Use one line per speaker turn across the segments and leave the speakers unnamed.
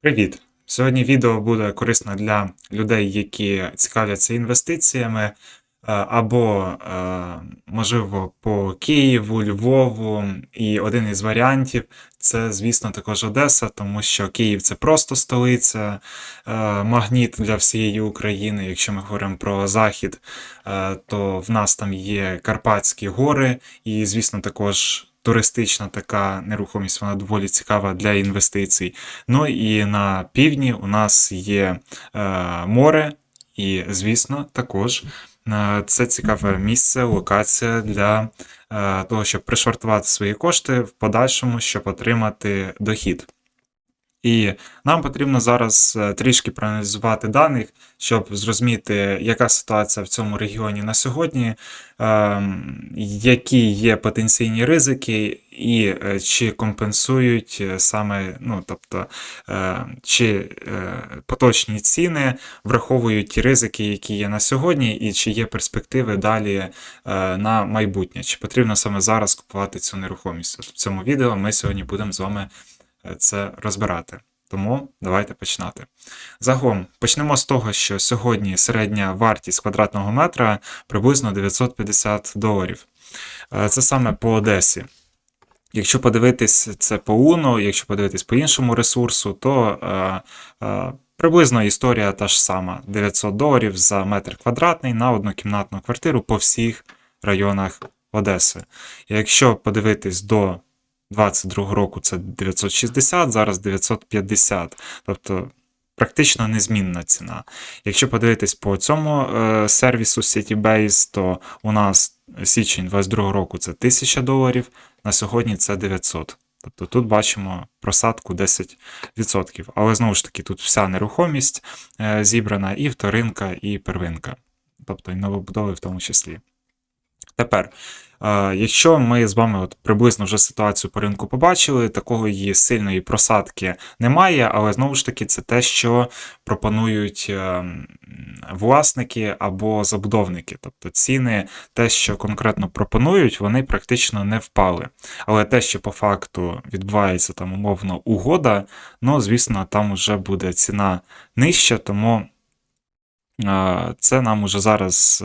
Привіт! Сьогодні відео буде корисно для людей, які цікавляться інвестиціями, е, або, е, можливо, по Києву, Львову. І один із варіантів це, звісно, також Одеса, тому що Київ це просто столиця, е, магніт для всієї України. Якщо ми говоримо про Захід, то в нас там є Карпатські гори, і, звісно, також. Туристична така нерухомість, вона доволі цікава для інвестицій. Ну і на півдні у нас є е, море, і, звісно, також е, це цікаве місце, локація для е, того, щоб пришвартувати свої кошти в подальшому, щоб отримати дохід. І нам потрібно зараз е, трішки проаналізувати даних, щоб зрозуміти, яка ситуація в цьому регіоні на сьогодні, ем, які є потенційні ризики, і е, чи компенсують е, саме, ну тобто, чи поточні ціни враховують ті ризики, які є на сьогодні, і чи є перспективи далі на майбутнє, чи потрібно саме зараз купувати цю нерухомість. От в цьому відео ми сьогодні будемо з вами це розбирати. Тому давайте починати. Загалом, почнемо з того, що сьогодні середня вартість квадратного метра приблизно 950 доларів. Е, Це саме по Одесі. Якщо подивитись це по УНО, якщо подивитись по іншому ресурсу, то е, е, приблизно історія та ж сама: 900 доларів за метр квадратний на однокімнатну квартиру по всіх районах Одеси. Якщо подивитись до 22 року, це 960, зараз 950. Тобто практично незмінна ціна. Якщо подивитись по цьому е, сервісу CityBase, то у нас січень 22 року це 1000 доларів, на сьогодні це 900. Тобто тут бачимо просадку 10%. Але знову ж таки, тут вся нерухомість е, зібрана, і вторинка, і первинка. Тобто і новобудови в тому числі. Тепер, якщо ми з вами от приблизно вже ситуацію по ринку побачили, такої сильної просадки немає, але знову ж таки, це те, що пропонують е, власники або забудовники. Тобто ціни, те, що конкретно пропонують, вони практично не впали. Але те, що по факту відбувається там умовно угода, ну, звісно, там вже буде ціна нижча, тому е, це нам уже зараз.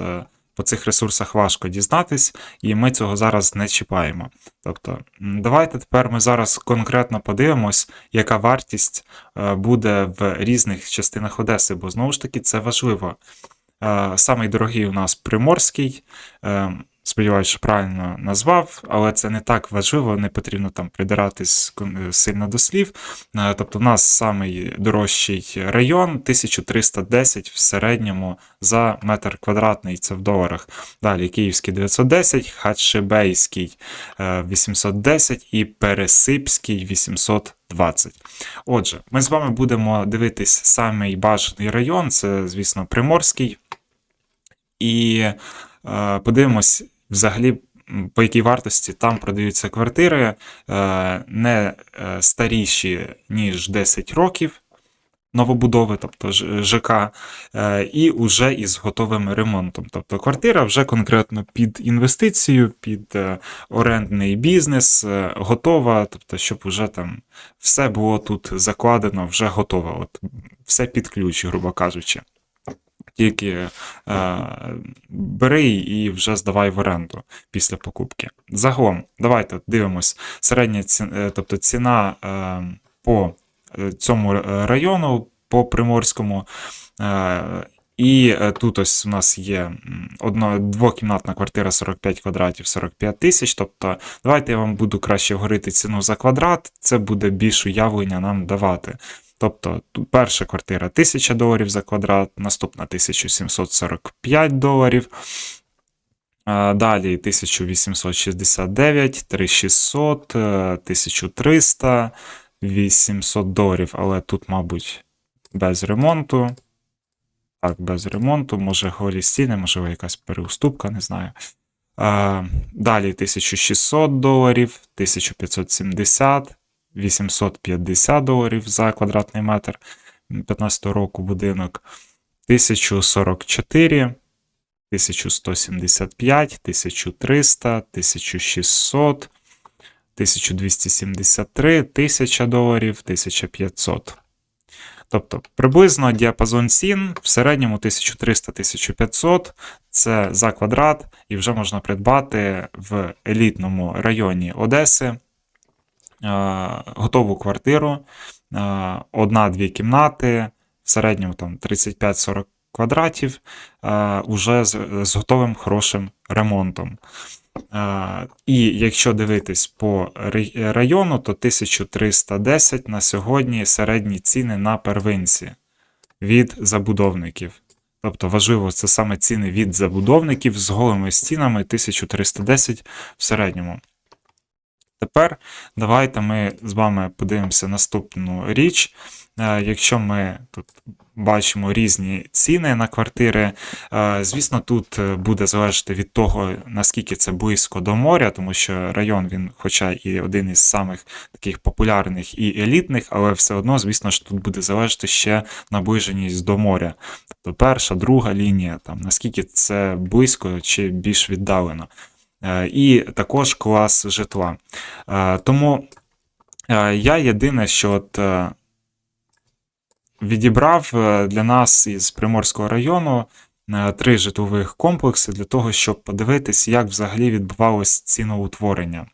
По цих ресурсах важко дізнатись, і ми цього зараз не чіпаємо. Тобто, давайте тепер ми зараз конкретно подивимось, яка вартість е, буде в різних частинах Одеси, бо знову ж таки це важливо. Е, Самий дорогий у нас Приморський. Сподіваюсь, що правильно назвав, але це не так важливо, не потрібно там придиратись е, сильно до слів. Е, Тобто, у нас самий дорожчий район 1310 в середньому за метр квадратний, це в доларах. Далі Київський 910, Хатшебейський е, 810 і Пересипський 820. Отже, ми з вами будемо дивитись самий бажаний район, це, звісно, Приморський. І е, подивимось взагалі. По якій вартості там продаються квартири е, не е, старіші, ніж 10 років новобудови, тобто ЖК, е, і уже із готовим ремонтом. Тобто квартира вже конкретно під інвестицію, під орендний бізнес, готова, тобто, щоб вже там все було тут закладено, вже готово. От все під ключ, грубо кажучи. Тільки е, бери і вже здавай в оренду після покупки. Загалом, давайте дивимось середня ціна, тобто ціна е, по е, цьому е, району, по Приморському. Е, і е, тут ось у нас є одно, двокімнатна квартира 45 квадратів 45 тисяч. Тобто, давайте я вам буду краще говорити ціну за квадрат, це буде більш уявлення нам давати. Тобто, перша квартира 1000 доларів за квадрат, наступна 1745 доларів. Далі 1869, 3600, е, 1300, 800 доларів, але тут, мабуть, без ремонту. Так, без ремонту, може голі стіни, можливо, якась переуступка, не знаю. Далі 1600 доларів, 1570, 850 доларів за квадратний метр 15 року будинок, 1044, 1175, 1300, 1600, 1273, 1000 доларів, 1500. Тобто приблизно діапазон цін в середньому 1300-1500 це за квадрат, і вже можна придбати в елітному районі Одеси готову квартиру, е, одна-дві кімнати, в середньому там 35-40 квадратів, е, уже з, готовим хорошим ремонтом. Е, І якщо дивитись по району, то 1310 на сьогодні середні ціни на первинці від забудовників. Тобто важливо, це саме ціни від забудовників з голими стінами 1310 в середньому. Тепер давайте ми з вами подивимося наступну річ. Е, Якщо ми тут бачимо різні ціни на квартири, е, звісно, тут е, буде залежати від того, наскільки це близько до моря, тому що район він, хоча і один із самих таких популярних і елітних, але все одно, звісно ж, тут буде залежати ще наближеність до моря. Тобто перша, друга лінія, там наскільки це близько чи більш віддалено. Е, І також клас житла. Е, Тому е, я єдине, що от відібрав для нас із Приморського району три житлових комплекси для того, щоб подивитись, як взагалі відбувалось ціноутворення.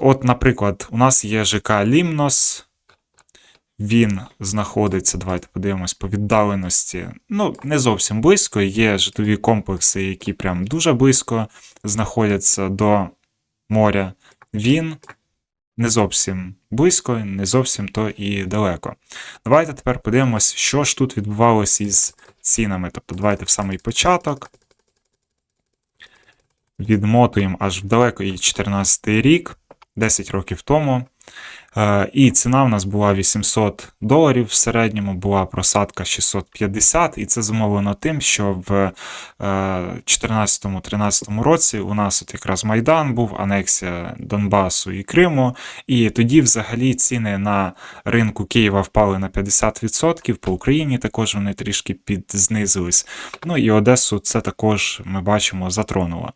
От, наприклад, у нас є ЖК Лімнос. Він знаходиться, давайте подивимось, по віддаленості. Ну, не зовсім близько. Є житлові комплекси, які прям дуже близько знаходяться до моря. Він не зовсім близько, не зовсім то і далеко. Давайте тепер подивимось, що ж тут відбувалося із цінами. Тобто, давайте в самий початок. Відмотуємо аж в далекий 14 рік, 10 років тому. Е, І ціна в нас була 800 доларів в середньому, була просадка 650, і це зумовлено тим, що в 2014-13 році у нас от якраз Майдан був, анексія Донбасу і Криму, і тоді взагалі ціни на ринку Києва впали на 50%, по Україні також вони трішки підзнизились. Ну і Одесу це також ми бачимо затронуло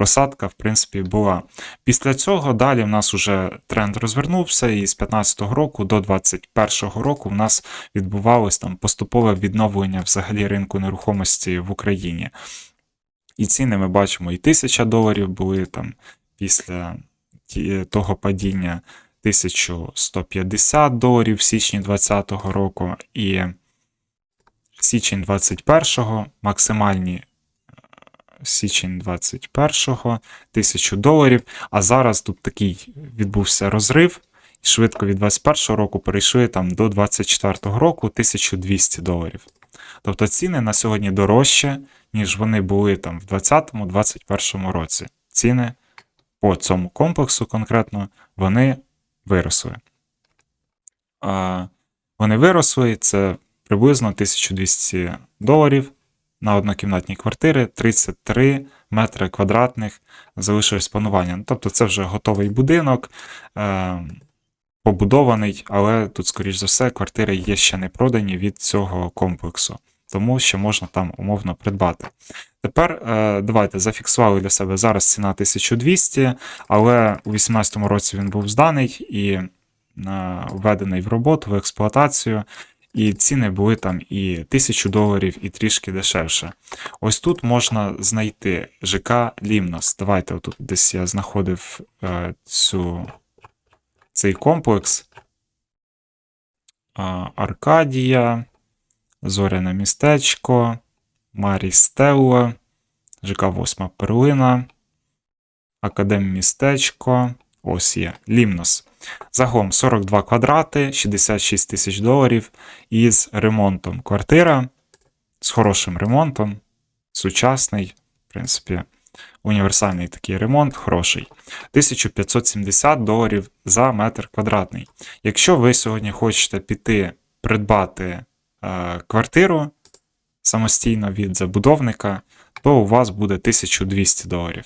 просадка, в принципі, була. Після цього далі в нас вже тренд розвернувся, і з 2015 року до 2021 року в нас відбувалось там поступове відновлення взагалі ринку нерухомості в Україні. І ціни ми бачимо, і 1000 доларів були там після того падіння 1150 доларів в січні 2020 року, і січень 21 максимальні січень 21-го, 1000 доларів. А зараз тут такий відбувся розрив. Швидко від 21-го року перейшли там до 24-го року 1200 доларів. Тобто ціни на сьогодні дорожче, ніж вони були там в 2020-2021 році. Ціни по цьому комплексу конкретно вони виросли. А, Вони виросли, це приблизно 1200 доларів на однокімнатні квартири 33 метри квадратних залишилось планування. Ну, Тобто це вже готовий будинок, е, побудований, але тут, скоріш за все, квартири є ще не продані від цього комплексу, тому ще можна там умовно придбати. Тепер е, давайте зафіксували для себе зараз ціна 1200, але у 2018 році він був зданий і е, введений в роботу, в експлуатацію і ціни були там і 1000 доларів, і трішки дешевше. Ось тут можна знайти ЖК Лімнос. Давайте отут десь я знаходив е, цю, цей комплекс. А, Аркадія, Зоряне містечко, Марі ЖК Восьма Перлина, Академмістечко. Ось є Лімнос. Загалом 42 квадрати, 66 тисяч доларів із ремонтом. Квартира з хорошим ремонтом, сучасний, в принципі, універсальний такий ремонт, хороший. 1570 доларів за метр квадратний. Якщо ви сьогодні хочете піти придбати е, квартиру самостійно від забудовника, то у вас буде 1200 доларів.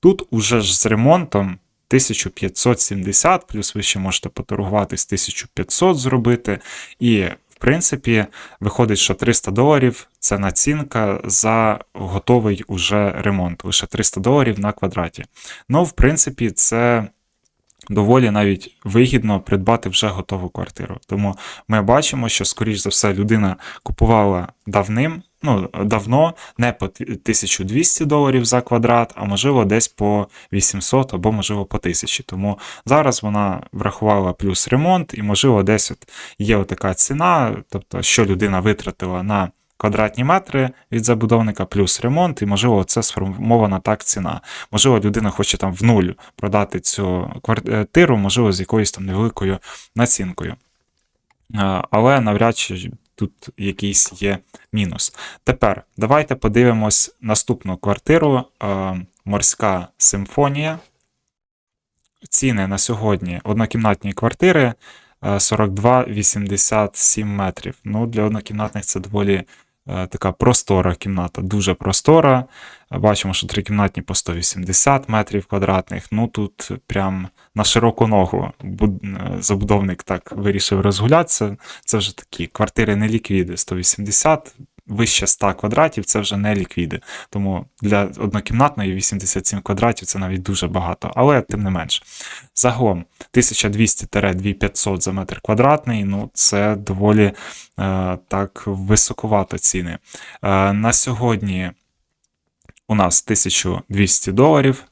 Тут уже ж з ремонтом 1570, плюс ви ще можете поторгуватись 1500 зробити. І, в принципі, виходить, що 300 доларів це націнка за готовий уже ремонт. Лише 300 доларів на квадраті. Ну, в принципі, це доволі навіть вигідно придбати вже готову квартиру. Тому ми бачимо, що, скоріш за все, людина купувала давним, ну, давно, не по 1200 доларів за квадрат, а можливо десь по 800 або, можливо, по 1000. Тому зараз вона врахувала плюс ремонт, і, можливо, десь от є така ціна, тобто, що людина витратила на квадратні метри від забудовника плюс ремонт, і, можливо, це сформована так ціна. Можливо, людина хоче там в нуль продати цю квартиру, можливо, з якоюсь там невеликою націнкою. Але навряд чи тут якийсь є мінус. Тепер давайте подивимось наступну квартиру Морська симфонія. Ціни на сьогодні однокімнатні квартири 42,87 метрів. Ну, Для однокімнатних це доволі Е, така простора кімната, дуже простора. Бачимо, що трикімнатні по 180 метрів квадратних. Ну тут прям на широку ногу е, забудовник так вирішив розгулятися. Це вже такі квартири не ліквіди 180 вище 100 квадратів це вже не ліквіди. Тому для однокімнатної 87 квадратів це навіть дуже багато, але тим не менш. Загалом 1200-2500 за метр квадратний, ну це доволі е, так високовато ціни. Е, на сьогодні у нас 1200 доларів.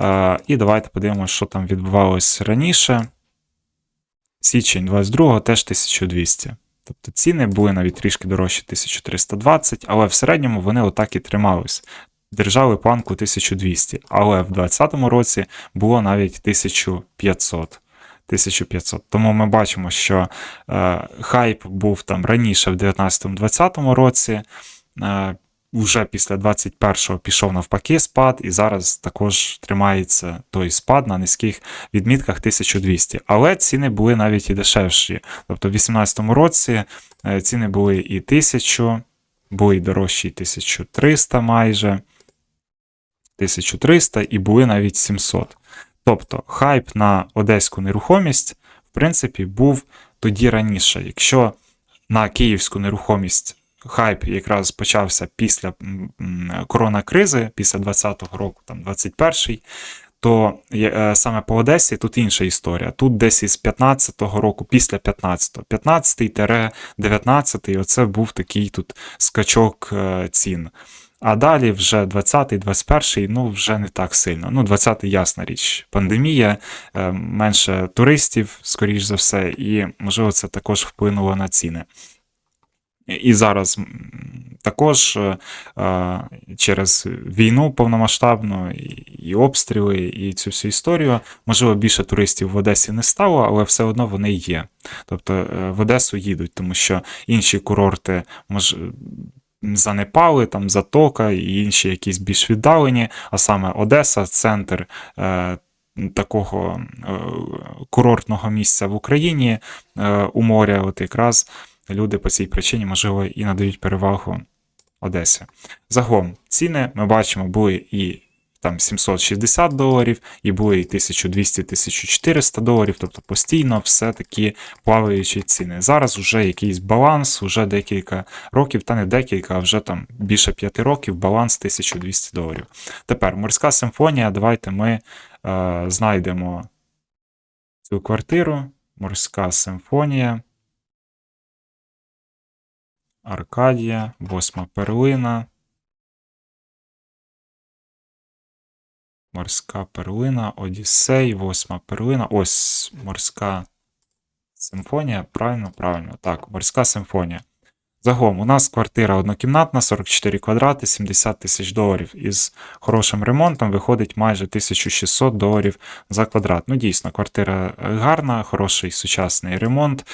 Е, і давайте подивимося, що там відбувалось раніше. Січень 22 теж 1200. Тобто ціни були навіть трішки дорожчі 1320, але в середньому вони отак і тримались. Держали планку 1200, але в 2020 році було навіть 1500. 1500. Тому ми бачимо, що е, хайп був там раніше в 2019-2020 році. Е, вже після 21-го пішов навпаки спад, і зараз також тримається той спад на низьких відмітках 1200. Але ціни були навіть і дешевші. Тобто в 2018 році е, ціни були і 1000, були дорожчі 1300 майже. 1300 і були навіть 700. Тобто хайп на одеську нерухомість, в принципі, був тоді раніше. Якщо на київську нерухомість хайп якраз почався після коронакризи, після 20-го року, там 21-й, то е, саме по Одесі тут інша історія. Тут десь із 15-го року, після 15-го, 15-19, оце був такий тут скачок е, цін. А далі вже 20-й, 21-й, ну вже не так сильно. Ну, 20-й, ясна річ, пандемія, е, менше туристів, скоріш за все, і можливо це також вплинуло на ціни. І зараз також е, е, через війну повномасштабну і обстріли, і цю всю історію, можливо, більше туристів в Одесі не стало, але все одно вони є. Тобто е, в Одесу їдуть, тому що інші курорти мож. Занепали, там Затока і інші якісь більш віддалені, а саме Одеса, центр такого е, курортного місця в Україні е, у моря, от якраз люди по цій причині, можливо, і надають перевагу Одесі. Загалом ціни ми бачимо, були і там 760 доларів, і були і 1200-1400 доларів, тобто постійно все такі плаваючі ціни. Зараз вже якийсь баланс, вже декілька років, та не декілька, а вже там більше 5 років баланс 1200 доларів. Тепер морська симфонія. Давайте ми е, знайдемо цю квартиру. Морська симфонія. Аркадія, восьма перлина. Морська перлина, Одіссей, восьма перлина. Ось морська симфонія. Правильно, правильно. Так, морська симфонія. Загалом, у нас квартира однокімнатна, 44 квадрати, 70 тисяч доларів. Із хорошим ремонтом виходить майже 1600 доларів за квадрат. Ну, дійсно, квартира гарна, хороший сучасний ремонт.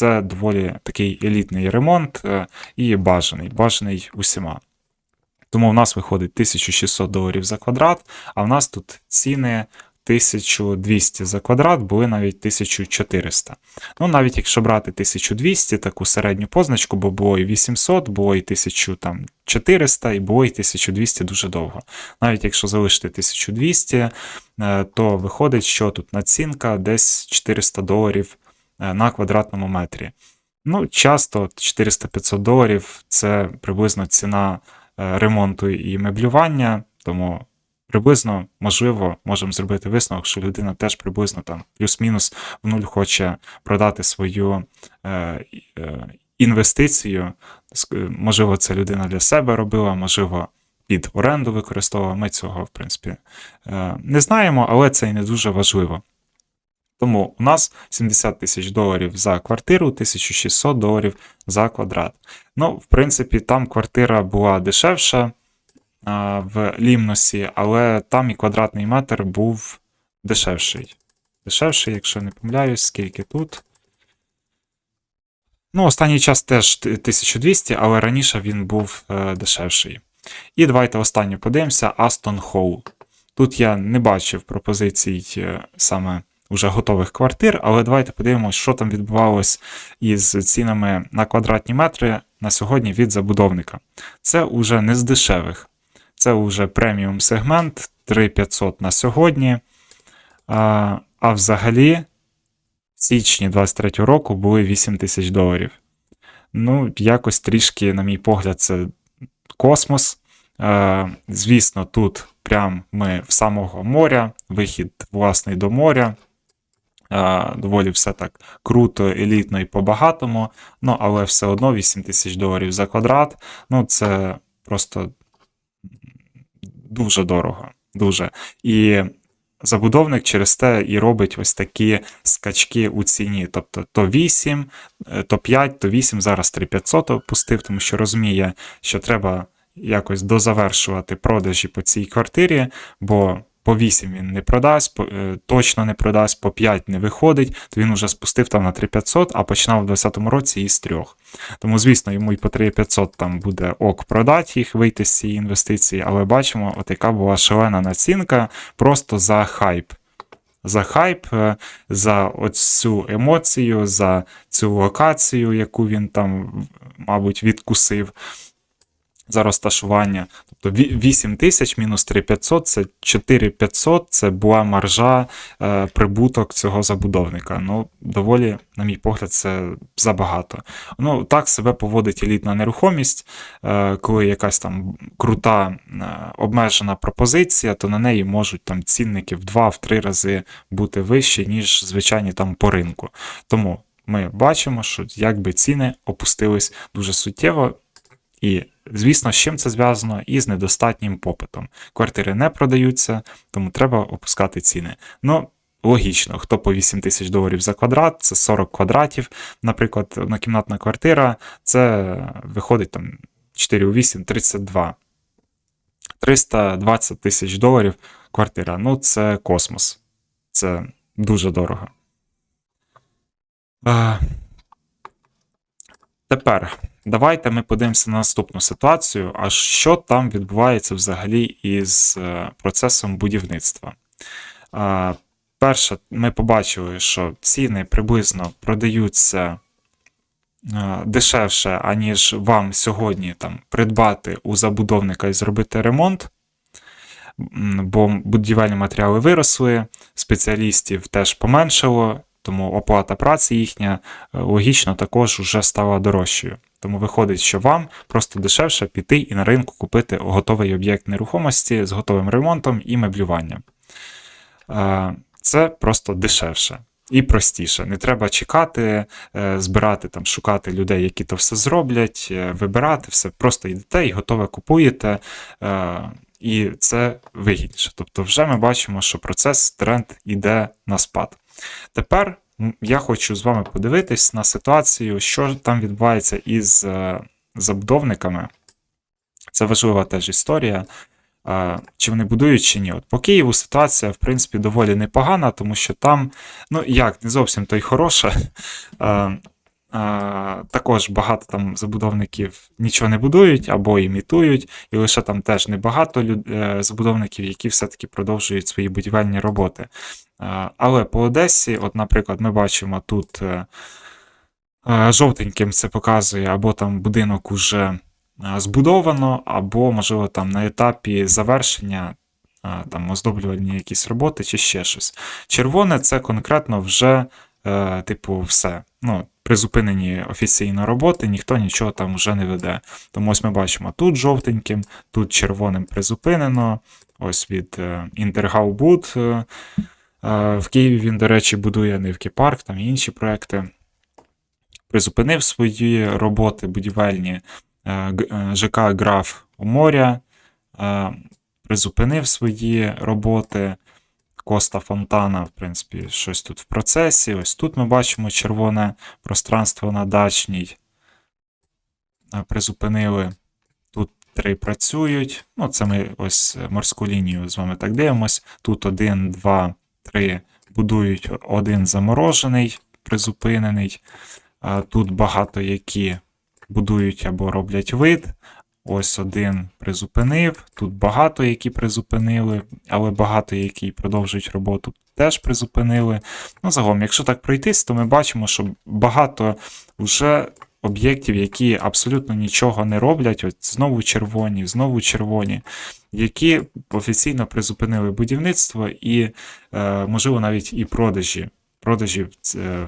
Це доволі такий елітний ремонт е, і бажаний, бажаний усіма. Тому в нас виходить 1600 доларів за квадрат, а в нас тут ціни 1200 за квадрат, були навіть 1400. Ну, навіть якщо брати 1200, таку середню позначку, бо було і 800, було і 1400, і було і 1200 дуже довго. Навіть якщо залишити 1200, е, то виходить, що тут націнка десь 400 доларів на квадратному метрі. Ну, Часто 400-500 доларів це приблизно ціна е, ремонту і меблювання, тому приблизно, можливо, можемо зробити висновок, що людина теж приблизно там плюс-мінус в нуль хоче продати свою е, е, інвестицію. Можливо, це людина для себе робила, можливо, під оренду використовувала. Ми цього, в принципі, е, не знаємо, але це і не дуже важливо. Тому у нас 70 тисяч доларів за квартиру, 1600 доларів за квадрат. Ну, в принципі, там квартира була дешевша а, в Лімносі, але там і квадратний метр був дешевший. Дешевший, якщо не помиляюсь, скільки тут. Ну, останній час теж 1200, але раніше він був е, дешевший. І давайте останню подивимося: Aston Hall. Тут я не бачив пропозицій е, саме вже готових квартир, але давайте подивимося, що там відбувалось із цінами на квадратні метри на сьогодні від забудовника. Це уже не з дешевих. Це вже преміум сегмент 3500 на сьогодні. А, а взагалі, в січні 23 року були 8 тисяч доларів. Ну, якось трішки, на мій погляд, це космос. Звісно, тут прям ми в самого моря, вихід власний до моря. Е, доволі все так круто, елітно і по-багатому. Ну, але все одно 8 тисяч доларів за квадрат. Ну, це просто дуже дорого. Дуже. І забудовник через те і робить ось такі скачки у ціні. Тобто то 8, е, то 5, то 8, зараз 3500 опустив, тому що розуміє, що треба якось дозавершувати продажі по цій квартирі, бо по 8 він не продасть, по- е, точно не продасть, по 5 не виходить, то він вже спустив там на 3500, а починав у 2020 році із 3. Тому, звісно, йому і по 3500 там буде ок продати їх, вийти з цієї інвестиції, але бачимо, от яка була шалена націнка просто за хайп. За хайп, е, за оцю емоцію, за цю локацію, яку він там, мабуть, відкусив за розташування. Тобто ві- 8 тисяч мінус 3500 це 4500, це була маржа, е, прибуток цього забудовника. Ну, доволі, на мій погляд, це забагато. Ну, так себе поводить елітна нерухомість, е, коли якась там крута е, обмежена пропозиція, то на неї можуть там цінники в 2-3 рази бути вищі, ніж звичайні там по ринку. Тому ми бачимо, що якби ціни опустились дуже суттєво. І, звісно, з чим це зв'язано? І з недостатнім попитом. Квартири не продаються, тому треба опускати ціни. Ну, логічно, хто по 8 тисяч доларів за квадрат, це 40 квадратів. Наприклад, однокімнатна квартира, це виходить там 4 у 8, 32. 320 тисяч доларів квартира. Ну, це космос. Це дуже дорого. Тепер давайте ми подивимося на наступну ситуацію. А що там відбувається взагалі із е, процесом будівництва? Перше, ми побачили, що ціни приблизно продаються е, дешевше, аніж вам сьогодні там придбати у забудовника і зробити ремонт. Бо будівельні матеріали виросли, спеціалістів теж поменшало, тому оплата праці їхня е, логічно також вже стала дорожчою. Тому виходить, що вам просто дешевше піти і на ринку купити готовий об'єкт нерухомості з готовим ремонтом і меблюванням. Е, Це просто дешевше. І простіше. Не треба чекати, е, збирати, там, шукати людей, які то все зроблять, е, вибирати все. Просто йдете і готове купуєте. І це вигідніше. Тобто, вже ми бачимо, що процес, тренд іде на спад. Тепер я хочу з вами подивитись на ситуацію, що там відбувається із е, забудовниками. Це важлива теж історія. Е, Чи вони будують, чи ні. От по Києву ситуація, в принципі, доволі непогана, тому що там, ну як, не зовсім то й хороша. Е, Також багато там забудовників нічого не будують або імітують, і лише там теж небагато забудовників, які все-таки продовжують свої будівельні роботи. Е, Але по Одесі, от, наприклад, ми бачимо тут е, е, жовтеньким це показує, або там будинок уже збудовано, або, можливо, там на етапі завершення там оздоблювальні якісь роботи чи ще щось. Червоне це конкретно вже, типу, все. Ну, призупинені офіційно роботи, ніхто нічого там вже не веде. Тому ось ми бачимо тут жовтеньким, тут червоним призупинено. Ось від Інтергаубуд. В Києві він, до речі, будує Нивки Парк, там і інші проекти. Призупинив свої роботи будівельні е, е, ЖК Граф у моря, е, призупинив свої роботи. Коста Фонтана, в принципі, щось тут в процесі. Ось тут ми бачимо червоне пространство на дачній. Призупинили. Тут три працюють. Ну, це ми ось морську лінію з вами так дивимось. Тут один, два, три будують один заморожений, призупинений. Тут багато які будують або роблять вид. Ось один призупинив. Тут багато які призупинили, але багато які продовжують роботу теж призупинили. Ну, загалом, якщо так пройтись, то ми бачимо, що багато вже об'єктів, які абсолютно нічого не роблять, от знову червоні, знову червоні, які офіційно призупинили будівництво і, е, можливо, навіть і продажі, продажі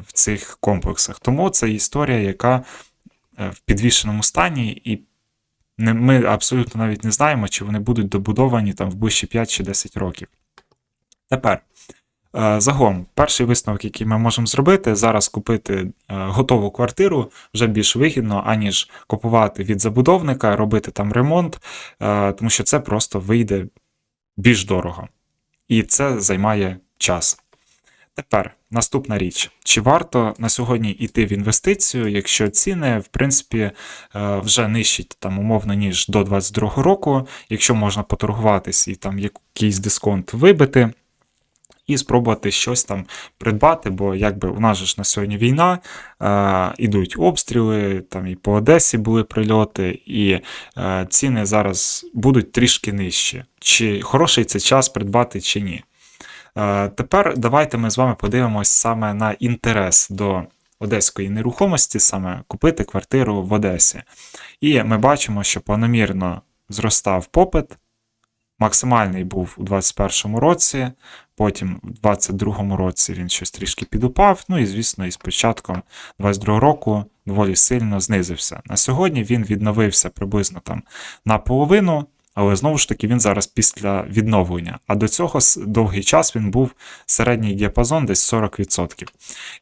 в цих комплексах. Тому це історія, яка е, в підвішеному стані, і ми абсолютно навіть не знаємо, чи вони будуть добудовані там в ближчі 5 чи 10 років. Тепер, е, загалом, перший висновок, який ми можемо зробити, зараз купити е, готову квартиру вже більш вигідно, аніж купувати від забудовника, робити там ремонт, е, тому що це просто вийде більш дорого. І це займає час. Тепер наступна річ: чи варто на сьогодні йти в інвестицію, якщо ціни, в принципі, е, вже нижчать там умовно, ніж до 2022 року, якщо можна поторгуватись і там якийсь дисконт вибити. І спробувати щось там придбати, бо якби у нас же ж на сьогодні війна, е, ідуть обстріли, там і по Одесі були прильоти, і е, ціни зараз будуть трішки нижчі. Чи хороший це час придбати, чи ні. Е, Тепер давайте ми з вами подивимось саме на інтерес до одеської нерухомості, саме купити квартиру в Одесі. І ми бачимо, що планомірно зростав попит. Максимальний був у 2021 році, потім у 2022 році він щось трішки підупав. Ну і, звісно, із початком 2022 року доволі сильно знизився. На сьогодні він відновився приблизно там наполовину, але знову ж таки він зараз після відновлення. А до цього довгий час він був середній діапазон десь 40%.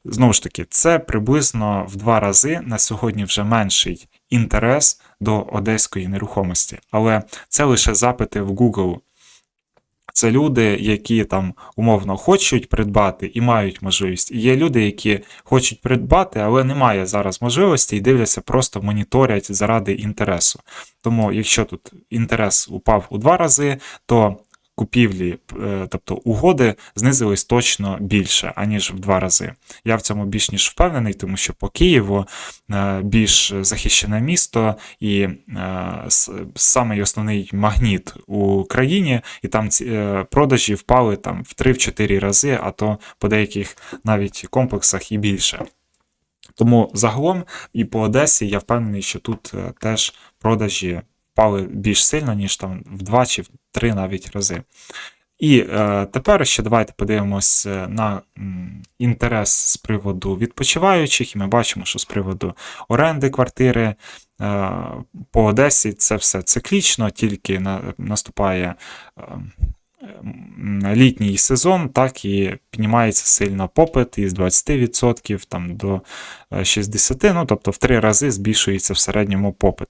Знову ж таки, це приблизно в два рази на сьогодні вже менший інтерес до одеської нерухомості. Але це лише запити в Google. Це люди, які там умовно хочуть придбати і мають можливість. І є люди, які хочуть придбати, але немає зараз можливості і дивляться, просто моніторять заради інтересу. Тому, якщо тут інтерес упав у два рази, то купівлі, е, тобто угоди, знизились точно більше, аніж в два рази. Я в цьому більш ніж впевнений, тому що по Києву е, більш захищене місто і е, с- самий основний магніт у країні, і там продажі впали там в 3-4 рази, а то по деяких навіть комплексах і більше. Тому загалом і по Одесі я впевнений, що тут теж продажі впали більш сильно, ніж там в 2 чи в 3 навіть рази. І е, тепер ще давайте подивимось е, на м, інтерес з приводу відпочиваючих, і ми бачимо, що з приводу оренди квартири е, по Одесі це все циклічно, тільки на, наступає е, літній сезон, так і піднімається сильно попит із 20% там, до е, 60%, ну тобто в три рази збільшується в середньому попит.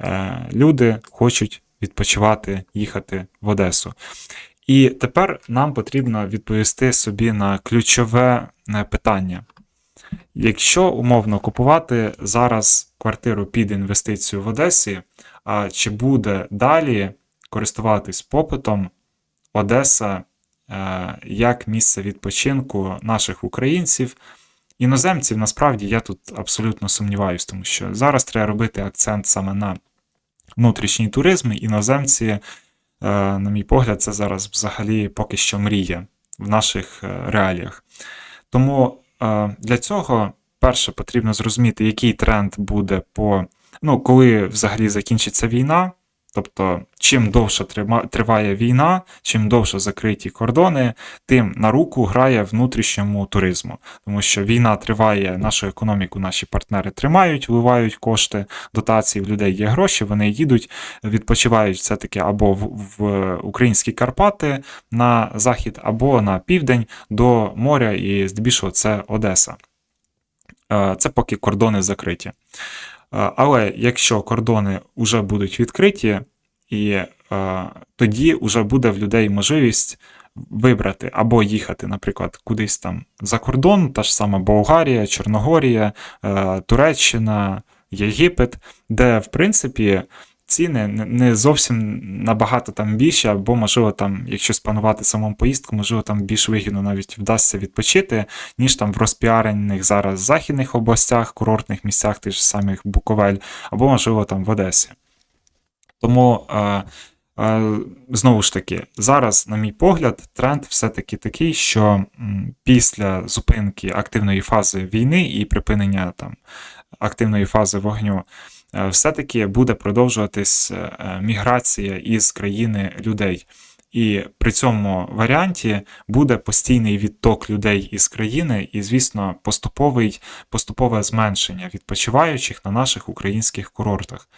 Е, Люди хочуть відпочивати, їхати в Одесу. І тепер нам потрібно відповісти собі на ключове е, питання. Якщо умовно купувати зараз квартиру під інвестицію в Одесі, а чи буде далі користуватись попитом Одеса е, як місце відпочинку наших українців? Іноземців, насправді, я тут абсолютно сумніваюсь, тому що зараз треба робити акцент саме на внутрішній туризм. Іноземці, е, на мій погляд, це зараз взагалі поки що мрія в наших е, реаліях. Тому для цього перше потрібно зрозуміти, який тренд буде по ну, коли взагалі закінчиться війна, Тобто, чим довше триває війна, чим довше закриті кордони, тим на руку грає внутрішньому туризму. Тому що війна триває, нашу економіку наші партнери тримають, вливають кошти, дотації, в людей є гроші, вони їдуть, відпочивають все-таки або в, в українські Карпати на захід, або на південь до моря, і здебільшого це Одеса. Е, Це поки кордони закриті. Але якщо кордони вже будуть відкриті, і е, тоді вже буде в людей можливість вибрати або їхати, наприклад, кудись там за кордон, та ж сама Болгарія, Чорногорія, е, Туреччина, Єгипет, де, в принципі, ціни не- зовсім набагато там більше, або, можливо, там, якщо спланувати самому поїздку, можливо, там більш вигідно навіть вдасться відпочити, ніж там в розпіарених зараз західних областях, курортних місцях, тих ж самих Буковель, або, можливо, там в Одесі. Тому, е, е, знову ж таки, зараз, на мій погляд, тренд все-таки такий, що після зупинки активної фази війни і припинення там активної фази вогню, все-таки буде продовжуватись е, е, міграція із країни людей. І при цьому варіанті буде постійний відток людей із країни, і, звісно, поступовий, поступове зменшення відпочиваючих на наших українських курортах.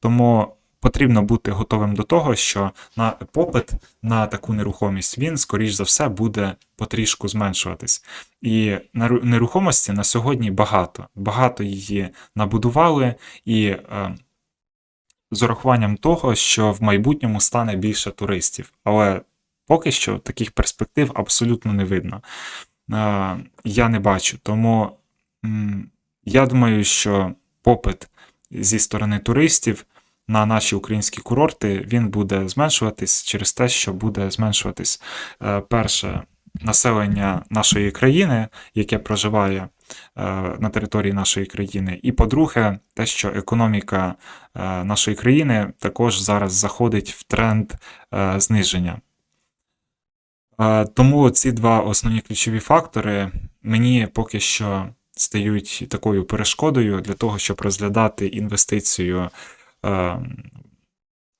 Тому потрібно бути готовим до того, що на попит на таку нерухомість він, скоріш за все, буде потрішку зменшуватись. І нерухомості на сьогодні багато. Багато її набудували, і е, з урахуванням того, що в майбутньому стане більше туристів. Але поки що таких перспектив абсолютно не видно. Е, я не бачу. Тому я думаю, що попит зі сторони туристів на наші українські курорти він буде зменшуватись через те, що буде зменшуватись е, перше населення нашої країни, яке проживає е, на території нашої країни. І по-друге, те, що економіка е, нашої країни також зараз заходить в тренд зниження. Тому ці два основні ключові фактори мені поки що стають такою перешкодою для того, щоб розглядати інвестицію е,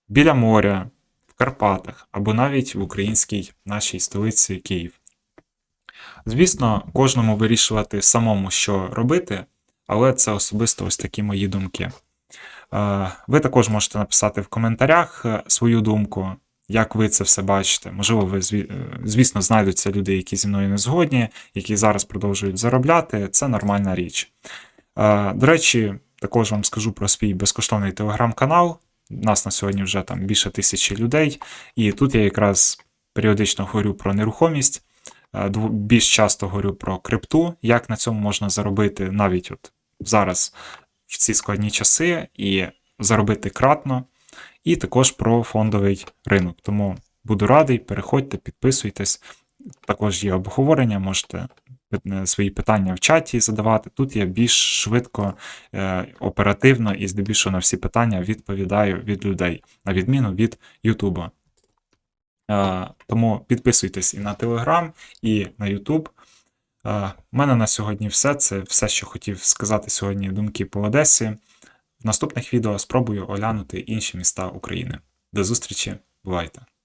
біля моря, в Карпатах або навіть в українській нашій столиці Київ. Звісно, кожному вирішувати самому, що робити, але це особисто ось такі мої думки. Е, Ви також можете написати в коментарях е, свою думку, як ви це все бачите. Можливо, ви, е, звісно, знайдуться люди, які зі мною не згодні, які зараз продовжують заробляти. Це нормальна річ. До речі, також вам скажу про свій безкоштовний телеграм-канал. Нас на сьогодні вже там більше тисячі людей, і тут я якраз періодично говорю про нерухомість. Е, Більш часто говорю про крипту, як на цьому можна заробити навіть от зараз в ці складні часи і заробити кратно, і також про фондовий ринок. Тому буду радий, переходьте, підписуйтесь. Також є обговорення, можете свої питання в чаті задавати. Тут я більш швидко, е, оперативно і здебільшого на всі питання відповідаю від людей, на відміну від Ютуба. Е, Тому підписуйтесь і на Телеграм, і на Ютуб. Е, У мене на сьогодні все. Це все, що хотів сказати сьогодні думки по Одесі. В наступних відео спробую оглянути інші міста України. До зустрічі, бувайте!